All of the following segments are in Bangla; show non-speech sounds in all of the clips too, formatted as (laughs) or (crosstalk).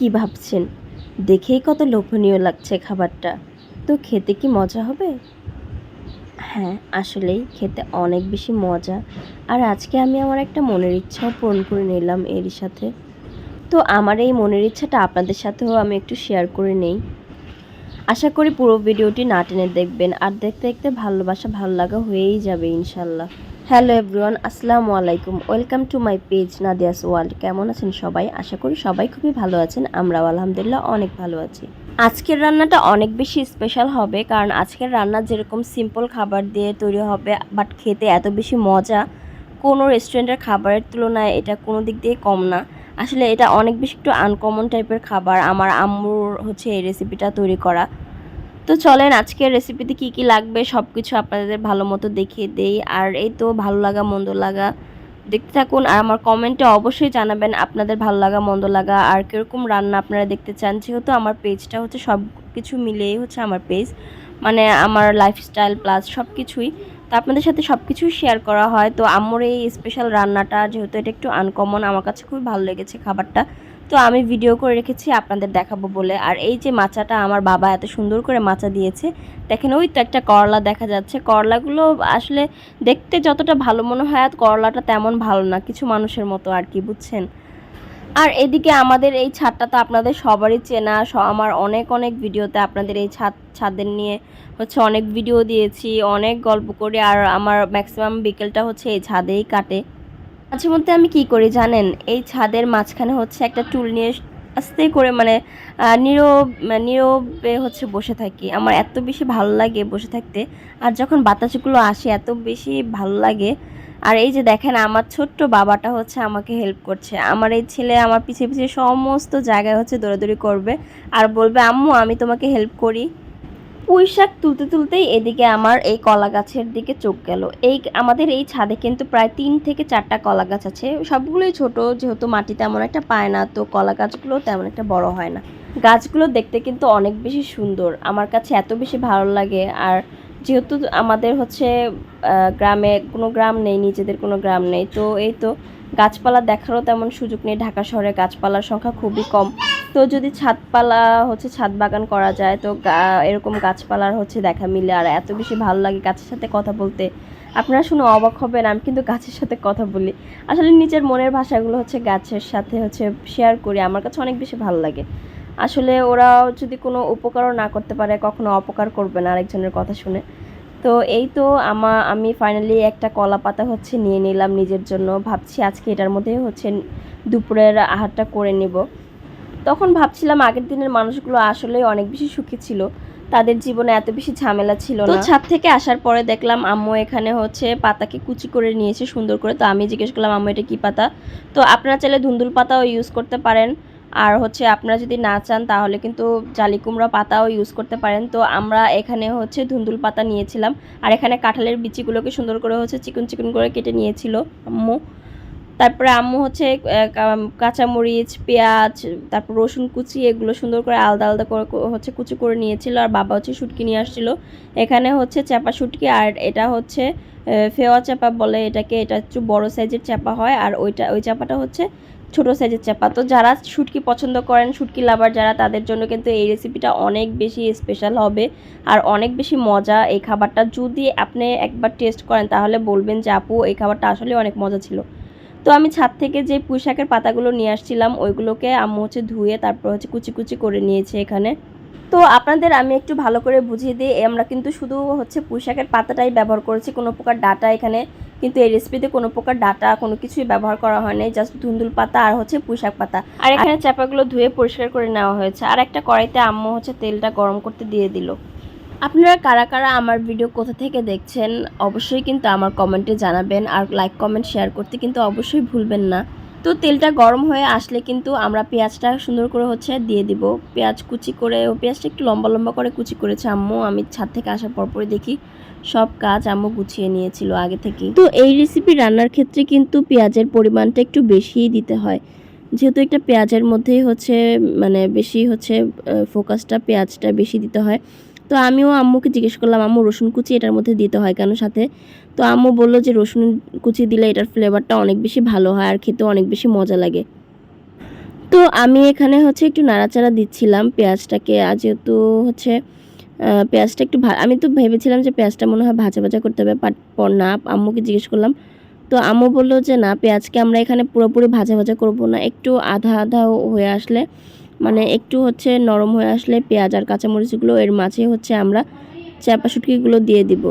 কি ভাবছেন? দেখেই কত লোভনীয় লাগছে খাবারটা। তো খেতে কি মজা হবে? হ্যাঁ আসলেই খেতে অনেক বেশি মজা। আর আজকে আমি আমার একটা মনের ইচ্ছাও পূরণ করে নিলাম এরই সাথে। তো আমার এই মনের ইচ্ছাটা আপনাদের সাথেও আমি একটু শেয়ার করে নেই। আশা করি পুরো ভিডিওটি না টেনে দেখবেন। আর দেখতে দেখতে ভালোবাসা ভালো লাগা হয়েই যাবে ইনশাল্লাহ। হ্যালো এভরিওয়ান, আসসালামু আলাইকুম। Welcome to my page Nadia's world. কেমন আছেন সবাই? আশা করি সবাই খুবই ভালো আছেন, আমরাও আলহামদুলিল্লাহ অনেক ভালো আছি। আজকের রান্নাটা অনেক বেশি স্পেশাল হবে, কারণ আজকের রান্না যেরকম সিম্পল খাবার দিয়ে তৈরি হবে বাট খেতে এত বেশি মজা কোনো রেস্টুরেন্টের খাবারের তুলনায় এটা কোনো দিক দিয়ে কম না। আসলে এটা অনেক বেশি একটু আনকমন টাইপের খাবার। আমার আম্মুর হচ্ছে এই রেসিপিটা তৈরি করা। তো চলেন, আজকের রেসিপিতে কি কি লাগবে সব কিছু আপনাদের ভালো মতো দেখিয়ে দেই। আর এই তো ভালো লাগা, মন্দ লাগা দেখতে থাকুন। আর আমার কমেন্টে অবশ্যই জানাবেন আপনাদের ভালো লাগা, মন্দ লাগা আর কীরকম রান্না আপনারা দেখতে চান। যেহেতু আমার পেজটা হচ্ছে সব কিছু মিলিয়েই হচ্ছে আমার পেজ মানে আমার লাইফস্টাইল প্লাস সব কিছুই তো আপনাদের সাথে সব কিছুই শেয়ার করা হয়। তো আমার এই স্পেশাল রান্নাটা, যেহেতু এটা একটু আনকমন আমার কাছে খুবই ভালো লেগেছে খাবারটা। তো আমি ভিডিও করে রেখেছি, আপনাদের দেখাবো বলে। আর এই যে মাচাটা আমার বাবা এত সুন্দর করে মাচা দিয়েছে, দেখেন ওই তো একটা করলা দেখা যাচ্ছে। করলাগুলো আসলে দেখতে যতটা ভালো মনে হয়, আর করলাটা তেমন ভালো না, কিছু মানুষের মতো আর কি, বুঝছেন? আর এদিকে আমাদের এই ছাদটা তো আপনাদের সবারই চেনা আমার অনেক অনেক ভিডিওতে আপনাদের এই ছাদ, ছাদের নিয়ে হচ্ছে অনেক ভিডিও দিয়েছি, অনেক গল্প করি। আর আমার ম্যাক্সিমাম বিকেলটা হচ্ছে এই ছাদেই কাটে। মাঝে মধ্যে আমি কি করি জানেন? এই ছাদের মাঝখানে হচ্ছে একটা টুল নিয়ে আস্তে করে মানে নীরব নীরবে হচ্ছে বসে থাকি। আমার এত বেশি ভালো লাগে বসে থাকতে। আর যখন বাতাসগুলো আসে, এত বেশি ভালো লাগে। আর এই যে দেখেন, আমার ছোট্ট বাবাটা হচ্ছে আমাকে হেল্প করছে। আমার এই ছেলে আমার পিছিয়ে পিছিয়ে সমস্ত জায়গায় হচ্ছে দৌড়াদৌড়ি করবে। আর বলবে, আম্মু, আমি তোমাকে হেল্প করি। পুঁই শাক তুলতে তুলতেই এদিকে আমার এই কলা গাছের দিকে চোখ গেল। এই আমাদের এই ছাদে কিন্তু প্রায় তিন থেকে চারটা কলা গাছ আছে। সবগুলোই ছোট, যেহেতু মাটি তেমন একটা পায় না, তো কলা গাছগুলো তেমন একটা বড় হয় না। গাছগুলো দেখতে কিন্তু অনেক বেশি সুন্দর। আমার কাছে এত বেশি ভালো লাগে। আর যেহেতু আমাদের হচ্ছে গ্রামে কোনো গ্রাম নেই, নিজেদের কোনো গ্রাম নেই, তো এই তো গাছপালা দেখারও তেমন সুযোগ নেই। ঢাকা শহরে গাছপালার সংখ্যা খুবই কম। তো যদি ছাদপালা হচ্ছে ছাদ বাগান করা যায়, তো এরকম গাছপালার হচ্ছে দেখা মিলে। আর এত বেশি ভালো লাগে গাছের সাথে কথা বলতে। আপনারা শুনে অবাক হবেন, আমি কিন্তু গাছের সাথে কথা বলি। আসলে নিজের মনের ভাষাগুলো হচ্ছে গাছের সাথে হচ্ছে শেয়ার করি, আমার কাছে অনেক বেশি ভালো লাগে। আসলে ওরা যদি কোনো উপকারও না করতে পারে, কখনো অপকার করবে না আরেকজনের কথা শুনে। তো এই তো আমা, আমি ফাইনালি একটা কলা পাতা হচ্ছে নিয়ে নিলাম নিজের জন্য। ভাবছি আজকে এটার মধ্যে হচ্ছে দুপুরের আহারটা করে নিব। তখন ভাবছিলাম আগের দিনের মানুষগুলো আসলে অনেক বেশি সুখী ছিল। তাদের জীবনে এত বেশি ঝামেলা ছিল না। তো ছাদ থেকে আসার পরে দেখলাম আম্মু এখানে হচ্ছে পাতাকে কুচি করে নিয়েছে সুন্দর করে। তো আমি জিজ্ঞেস করলাম আম্মু এটা কি পাতা? তো আপনারা চাইলে ধুন্দুল পাতাও ইউজ করতে পারেন। আর হচ্ছে আপনারা যদি না চান তাহলে কিন্তু জালি কুমড়া পাতাও ইউজ করতে পারেন। তো আমরা এখানে হচ্ছে ধুন্দুল পাতা নিয়েছিলাম। আর এখানে কাঁঠালের বিচিগুলোকে সুন্দর করে হচ্ছে চিকন চিকন করে কেটে নিয়েছিল আম্মু। তারপরে আম্মু হচ্ছে কাঁচামরিচ, পেঁয়াজ, তারপর রসুন কুচি, এগুলো সুন্দর করে আলাদা আলাদা করে হচ্ছে কুচি করে নিয়েছিল আর বাবা হচ্ছে শুটকি নিয়ে আসছিল। এখানে হচ্ছে চাপা শুটকি আর এটা হচ্ছে ফেওয়া চাপা বলে এটাকে, এটা একটু বড় সাইজের চাপা হয় আর ওইটা, ওই চাপাটা হচ্ছে ছোট সাইজের চাপা তো যারা শুটকি পছন্দ করেন, শুটকি লাভার যারা, তাদের জন্য কিন্তু এই রেসিপিটা অনেক বেশি স্পেশাল হবে আর অনেক বেশি মজা এই খাবারটা। যদি আপনি একবার টেস্ট করেন, তাহলে বলবেন যে, আপু, এই খাবারটা আসলে অনেক মজা ছিল। তো আমি ছাদ থেকে যে পুঁইশাকের পাতাগুলো নিয়ে আসছিলাম, ওইগুলোকে আম্মু হচ্ছে ধুয়ে তারপর হচ্ছে কুচি কুচি করে নিয়েছে এখানে। তো আপনাদের আমি একটু ভালো করে বুঝিয়ে দিই আমরা কিন্তু শুধু হচ্ছে পুঁইশাকের পাতাটাই ব্যবহার করেছি, কোনো প্রকার ডাটা এখানে কিন্তু এই রেসিপিতে কোনো প্রকার ডাটা কোনো কিছুই ব্যবহার করা হয়নি জাস্ট ধুন্দুল পাতা আর হচ্ছে পুঁইশাক পাতা। আর এখানে চাপাগুলো ধুয়ে পরিষ্কার করে নেওয়া হয়েছে। আর একটা কড়াইতে আম্মু হচ্ছে তেলটা গরম করতে দিয়ে দিল। আপনারা কারা কারা আমার ভিডিও কোথা থেকে দেখছেন, অবশ্যই কিন্তু আমার কমেন্টে জানাবেন আর লাইক কমেন্ট শেয়ার করতে কিন্তু অবশ্যই ভুলবেন না। তো তেলটা গরম হয়ে আসলে কিন্তু আমরা পেঁয়াজটা সুন্দর করে হচ্ছে দিয়ে দিব। পেঁয়াজ কুচি করে, ও পেঁয়াজটা একটু লম্বা লম্বা করে কুচি করেছে আম্মু। আমি ছাদ থেকে আসার পরপরই দেখি সব কাজ আম্মু গুছিয়ে নিয়েছিল আগে থেকেই। তো এই রেসিপি রান্নার ক্ষেত্রে কিন্তু পেঁয়াজের পরিমাণটা একটু বেশিই দিতে হয়। যেহেতু একটা পেঁয়াজের মধ্যেই হচ্ছে মানে বেশি হচ্ছে ফোকাসটা পেঁয়াজটা বেশি দিতে হয়। তো আমিও আম্মুকে জিজ্ঞেস করলাম, আম্মু, রসুন কুচি এটার মধ্যে দিতে হয় কেন? সাথে তো আম্মু বলল যে, রসুন কুচি দিলে এটার ফ্লেভারটা অনেক বেশি ভালো হয় আর খেতে অনেক বেশি মজা লাগে। তো আমি এখানে হচ্ছে একটু নাড়াচাড়া দিচ্ছিলাম পেঁয়াজটাকে যেহেতু হচ্ছে পেঁয়াজটা একটু আমি তো ভেবেছিলাম যে পেঁয়াজটা মনে হয় ভাজা ভাজা করতে হবে বাট না, আম্মুকে জিজ্ঞেস করলাম। তো আম্মু বলল যে, না, পেঁয়াজকে আমরা এখানে পুরোপুরি ভাজা ভাজা করব না, একটু আধা আধা হয়ে আসলে মানে একটু হচ্ছে নরম হয়ে আসলে পেঁয়াজ আর কাঁচামরিচগুলো এর মাঝে হচ্ছে আমরা চাপা শুটকিগুলো দিয়ে দিব।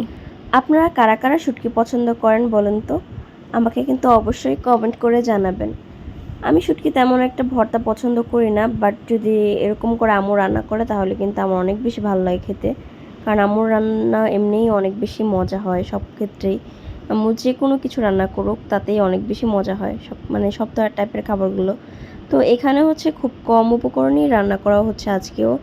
আপনারা কারা কারা শুটকি পছন্দ করেন বলেন তো? আমাকে কিন্তু অবশ্যই কমেন্ট করে জানাবেন। আমি শুটকি তেমন একটা ভর্তা পছন্দ করি না বাট যদি এরকম করে আম্মু রান্না করে তাহলে কিন্তু আমার অনেক বেশি ভালো লাগে খেতে। কারণ আমুর রান্না এমনিই অনেক বেশি মজা হয় সব ক্ষেত্রেই। যে কোনো কিছু রান্না করুক, তাতেই অনেক বেশি মজা হয়। সব মানে সব টাইপের খাবারগুলো। তো এখানে হচ্ছে খুব কম উপকরণেই রান্না করা হচ্ছে আজকেও।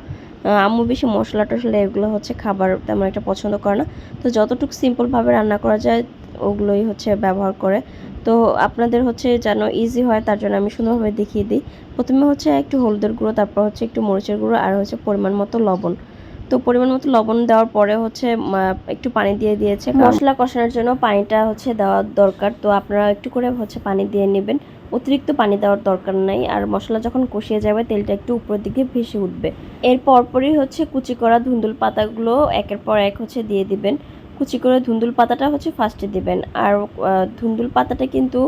আম্মু বেশি মশলা টশলা এগুলো হচ্ছে খাবার তেমন একটা পছন্দ করে না। তো যতটুকু সিম্পলভাবে রান্না করা যায়, ওগুলোই হচ্ছে ব্যবহার করে। তো আপনাদের হচ্ছে যেন ইজি হয়, তার জন্য আমি সুন্দরভাবে দেখিয়ে দিই। প্রথমে হচ্ছে একটু হলুদের গুঁড়ো, তারপর হচ্ছে একটু মরিচের গুঁড়ো, আর হচ্ছে পরিমাণ মতো লবণ। তো পরিমাণ মতো লবণ দেওয়ার পরে হচ্ছে একটু পানি দিয়ে দিয়েছে। মশলা কষানোর জন্য পানিটা হচ্ছে দেওয়া দরকার। তো আপনারা একটু করে হচ্ছে পানি দিয়ে নেবেন। অতিরিক্ত পানি দেওয়ার দরকার নাই। আর মশলা যখন কষিয়ে যাবে তেলটা একটু উপরের দিকে ভেসে উঠবে। এর পরপরই হচ্ছে কুচি করা ধুন্দুল পাতাগুলো একের পর এক হচ্ছে দিয়ে দিবেন। কুচি করে ধুন্দুল পাতাটা হচ্ছে ফার্স্টে দিবেন। আর ধুন্দুল পাতাটা কিন্তু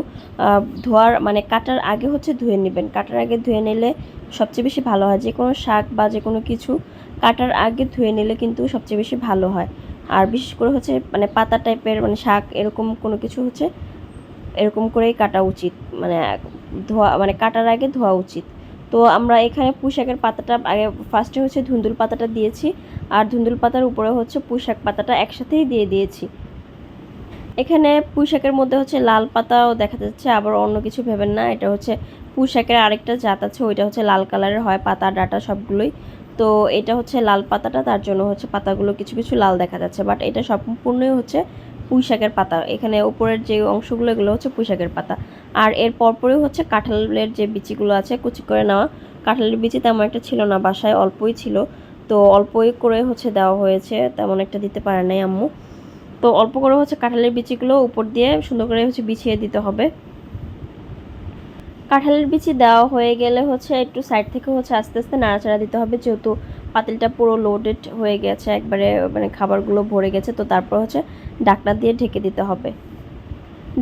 আহ, ধোয়ার মানে কাটার আগে হচ্ছে ধুয়ে নেবেন। কাটার আগে ধুয়ে নিলে সবচেয়ে বেশি ভালো হয়। যে কোনো শাক বা যে কোনো কিছু কাটার আগে ধুয়ে নিলে কিন্তু সবচেয়ে বেশি ভালো হয়। আর বিশেষ করে হচ্ছে মানে পাতা টাইপের মানে শাক এরকম কোনো কিছু হচ্ছে, এরকম করেই কাটা উচিত। মানে ধোয়া মানে কাটার আগে ধোয়া উচিত। তো আমরা এখানে পুঁইশাকের পাতাটা আগে ফার্স্টে হচ্ছে ধুন্দুল পাতাটা দিয়েছি, আর ধুন্দুল পাতার উপরে হচ্ছে পুঁইশাক পাতাটা একসাথেই দিয়ে দিয়েছি। এখানে পুঁইশাকের মধ্যে হচ্ছে লাল পাতাও দেখা যাচ্ছে, আবার অন্য কিছু ভেবেন না। এটা হচ্ছে পুঁইশাকের আরেকটা জাত আছে, ওইটা হচ্ছে লাল কালারের হয়, পাতা, ডাটা সবগুলোই। তো এটা হচ্ছে লাল পাতাটা, তার জন্য হচ্ছে পাতাগুলো কিছু কিছু লাল দেখা যাচ্ছে বাট এটা সম্পূর্ণই হচ্ছে পুঁইশাকের পাতা। এখানে উপরের যে অংশগুলো, এগুলো হচ্ছে পুঁইশাকের পাতা। আর এর পরপরই হচ্ছে কাঁঠালের যে বিচিগুলো আছে, কুচি করে নেওয়া। কাঁঠালের বিচি তেমন একটা ছিল না, বাসায় অল্পই ছিল। তো অল্পই করে হচ্ছে দেওয়া হয়েছে, তেমন একটা দিতে পারে নাই আম্মু। তো অল্প করে হচ্ছে কাঁঠালের বিচিগুলো উপর দিয়ে সুন্দর করে হচ্ছে বিছিয়ে দিতে হবে। কাঁঠালের বিচি দেওয়া হয়ে গেলে হচ্ছে একটু সাইড থেকে হচ্ছে আস্তে আস্তে নাড়াচাড়া দিতে হবে, যেহেতু পাতিলটা পুরো লোডেড হয়ে গেছে, একবারে মানে খাবারগুলো ভরে গেছে, তো তারপর হচ্ছে ঢাকনা দিয়ে ঢেকে দিতে হবে।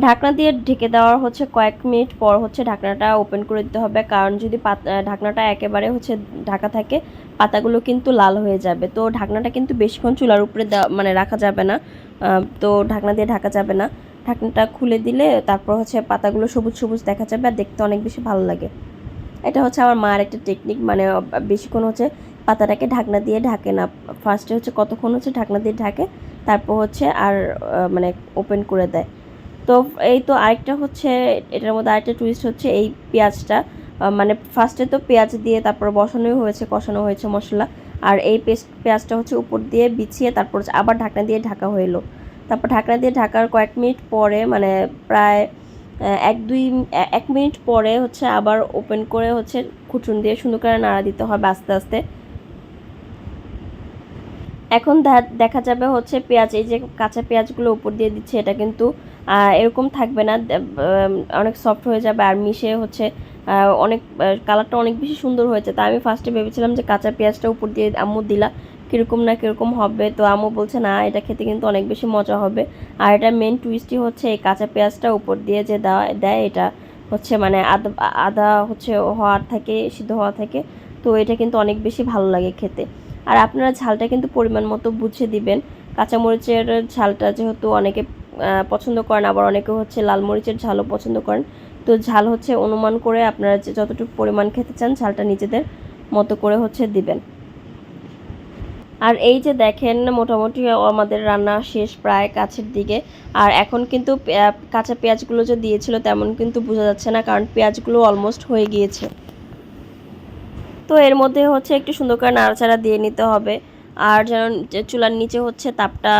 ঢাকনা দিয়ে ঢেকে দেওয়ার হচ্ছে কয়েক মিনিট পর হচ্ছে ঢাকনাটা ওপেন করে দিতে হবে, কারণ যদি পাত ঢাকনাটা একেবারে হচ্ছে ঢাকা থাকে, পাতাগুলো কিন্তু লাল হয়ে যাবে। তো ঢাকনাটা কিন্তু বেশিক্ষণ চুলার উপরে মানে রাখা যাবে না তো ঢাকনা দিয়ে ঢাকা যাবে না। ঢাকনাটা খুলে দিলে তারপর হচ্ছে পাতাগুলো সবুজ সবুজ দেখা যাবে আর দেখতে অনেক বেশি ভালো লাগে। এটা হচ্ছে আমার মার একটা টেকনিক মানে বেশিক্ষণ হচ্ছে পাতাটাকে ঢাকনা দিয়ে ঢাকে না। ফার্স্টে হচ্ছে কতক্ষণ হচ্ছে ঢাকনা দিয়ে ঢাকে, তারপর হচ্ছে আর মানে ওপেন করে দেয়। তো এই তো আরেকটা হচ্ছে, এটার মধ্যে আরেকটা টুইস্ট হচ্ছে এই পেঁয়াজটা মানে ফার্স্টে তো পেঁয়াজ দিয়ে তারপর বসানোই হয়েছে, কষানো হয়েছে মশলা। আর এই পেস্ট, পেঁয়াজটা হচ্ছে উপর দিয়ে বিছিয়ে তারপর আবার ঢাকনা দিয়ে ঢাকা হইল তারপর ঢাকনা দিয়ে ঢাকার কয়েক মিনিট পরে মানে প্রায় এক দুই, এক মিনিট পরে হচ্ছে আবার ওপেন করে হচ্ছে খুচুন দিয়ে সুন্দর করে নাড়া দিতে হবে আস্তে আস্তে। এখন দেখা যাবে হচ্ছে পেঁয়াজ, এই যে কাঁচা পেঁয়াজগুলো উপর দিয়ে দিচ্ছে, এটা কিন্তু এরকম থাকবে না অনেক সফট হয়ে যাবে আর মিশে হচ্ছে অনেক কালারটা অনেক বেশি সুন্দর হয়েছে। তা আমি ফার্স্টে ভেবেছিলাম যে কাঁচা পেঁয়াজটা উপর দিয়ে আম্মু দিলা কীরকম না কীরকম হবে, তো আম্মু বলছে, না, এটা খেতে কিন্তু অনেক বেশি মজা হবে। আর এটা মেন টুইস্টই হচ্ছে এই কাঁচা পেঁয়াজটা উপর দিয়ে যে দেওয়া, দেয়, এটা হচ্ছে মানে আদা আদা হচ্ছে হওয়ার থেকে, সিদ্ধ হওয়া থেকে, তো এটা কিন্তু অনেক বেশি ভালো লাগে খেতে। আর আপনারা ঝালটা কিন্তু পরিমাণ মতো বুঝে দিবেন। কাঁচামরিচের ঝালটা যেহেতু অনেকে পছন্দ করেন, আবার অনেকে হচ্ছে লাল মরিচের ঝালও পছন্দ করেন, তো ঝাল হচ্ছে অনুমান করে আপনারা যে যতটুকু পরিমাণ খেতে চান, ঝালটা নিজেদের মতো করে হচ্ছে দিবেন। আর এই যে দেখেন, মোটামুটি আমাদের রান্না শেষ প্রায় কাছের দিকে। আর এখন কিন্তু কাঁচা পেঁয়াজগুলো যে দিয়েছিল তেমন কিন্তু বোঝা যাচ্ছে না, কারণ পেঁয়াজগুলো অলমোস্ট হয়ে গিয়েছে। তো এর মধ্যে হচ্ছে একটু সুন্দর করে নাড়াচাড়া দিয়ে নিতে হবে। আর যেন চুলার নিচে হচ্ছে তাপটা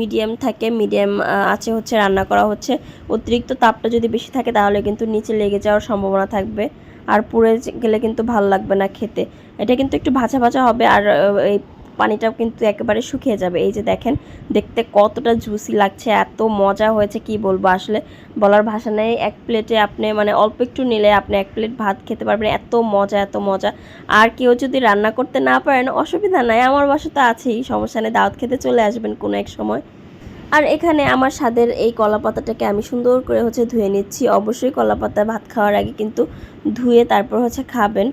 মিডিয়াম থাকে মিডিয়াম আছে হচ্ছে, রান্না করা হচ্ছে। অতিরিক্ত তাপটা যদি বেশি থাকে তাহলে কিন্তু নিচে লেগে যাওয়ার সম্ভাবনা থাকবে। আর পুড়ে গেলে কিন্তু ভালো লাগবে না খেতে। এটা কিন্তু একটু ভাজা ভাজা হবে, আর এই পানিটাও কিন্তু একেবারে শুকিয়ে যাবে। এই যে দেখেন, দেখতে কতটা জুসি লাগছে, এত মজা হয়েছে, কি বলব? আসলে বলার ভাষা নেই, এক প্লেটে আপনি মানে অল্প একটু নিলে আপনি এক প্লেট ভাত খেতে পারবেন, এত মজা এত মজা। আর কেউ যদি রান্না করতে না পারেন, অসুবিধা নাই, আমার বাসা তো আছেই, সমস্যা নেই, দাওয়াত খেতে চলে আসবেন কোনো এক সময়। আর এখানে আমার স্বাদের এই কলা পাতাটাকে আমি সুন্দর করে হচ্ছে ধুয়ে নিচ্ছি। অবশ্যই কলা পাতা ভাত খাওয়ার আগে কিন্তু ধুয়ে তারপর হচ্ছে খাবেন।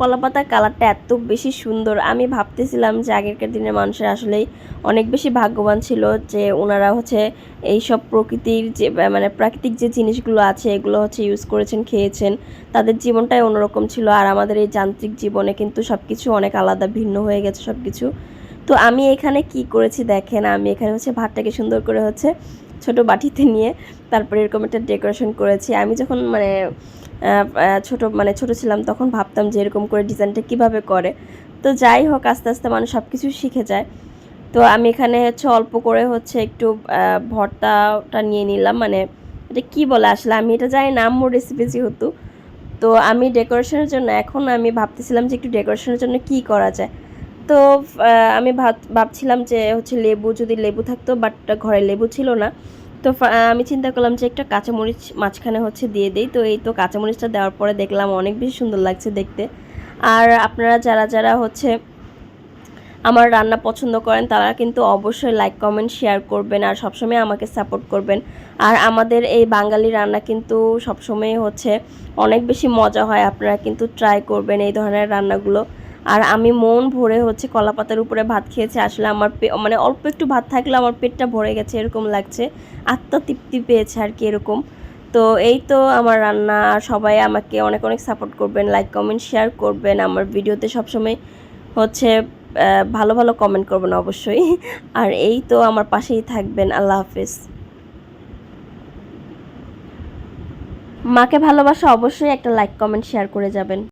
কলা পাতার কালারটা এত বেশি সুন্দর। আমি ভাবতেছিলাম যে আগেরকার দিনের মানুষের আসলেই অনেক বেশি ভাগ্যবান ছিল যে ওনারা হচ্ছে এই সব প্রকৃতির যে মানে প্রাকৃতিক যে জিনিসগুলো আছে এগুলো হচ্ছে ইউজ করেছেন, খেয়েছেন। তাদের জীবনটাই অন্যরকম ছিল আর আমাদের এই যান্ত্রিক জীবনে কিন্তু সব কিছু অনেক আলাদা, ভিন্ন হয়ে গেছে সব কিছু তো আমি এখানে কি করেছি দেখেন, আমি এখানে হচ্ছে ভাতটাকে সুন্দর করে হচ্ছে ছোট বাটিতে নিয়ে তারপরে এরকম একটা ডেকোরেশন করেছি। আমি যখন মানে ছোট মানে ছোট ছিলাম, তখন ভাবতাম যে এরকম করে ডিজাইনটা কীভাবে করে। তো যাই হোক, আস্তে আস্তে মানুষ সব কিছু শিখে যায়। তো আমি এখানে হচ্ছে অল্প করে হচ্ছে একটু ভর্তাটা নিয়ে নিলাম। মানে এটা কি বলে আসলে? আমি এটা জানি না, আম্মুর রেসিপি যেহেতু। তো আমি ডেকোরেশনের জন্য, এখন আমি ভাবতেছিলাম যে একটু ডেকোরেশনের জন্য কি করা যায়। তো আমি ভাব ভাবছিলাম যে হচ্ছে লেবু, যদি লেবু থাকতো বাট ঘরে লেবু ছিল না। তো আমি চিন্তা করলাম যে একটা কাঁচামরিচ মাঝখানে হচ্ছে দিয়ে দিই। তো এই তো কাঁচামরিচটা দেওয়ার পরে দেখলাম অনেক বেশি সুন্দর লাগছে দেখতে। আর আপনারা যারা যারা হচ্ছে আমার রান্না পছন্দ করেন, তারা কিন্তু অবশ্যই লাইক কমেন্ট শেয়ার করবেন আর সবসময় আমাকে সাপোর্ট করবেন। আর আমাদের এই বাঙালি রান্না কিন্তু সবসময় হচ্ছে অনেক বেশি মজা হয়। আপনারা কিন্তু ট্রাই করবেন এই ধরনের রান্নাগুলো। আর আমি মন ভরে হচ্ছে কলা পাতার উপরে ভাত খেয়েছি। আসলে আমার মানে অল্প একটু ভাত থাকলে আমার পেটটা ভরে গেছে, এরকম লাগছে। আত্মতৃপ্তি পেয়েছে আর কি এরকম। তো এই তো আমার রান্না সবাই আমাকে অনেক অনেক সাপোর্ট করবেন লাইক কমেন্ট শেয়ার করবেন। আমার ভিডিওতে সবসময় হচ্ছে ভালো ভালো কমেন্ট করবেন অবশ্যই। (laughs) আর এই তো আমার পাশেই থাকবেন, আল্লাহ হাফিজ। মাকে ভালোবাসা, অবশ্যই একটা লাইক কমেন্ট শেয়ার করে যাবেন।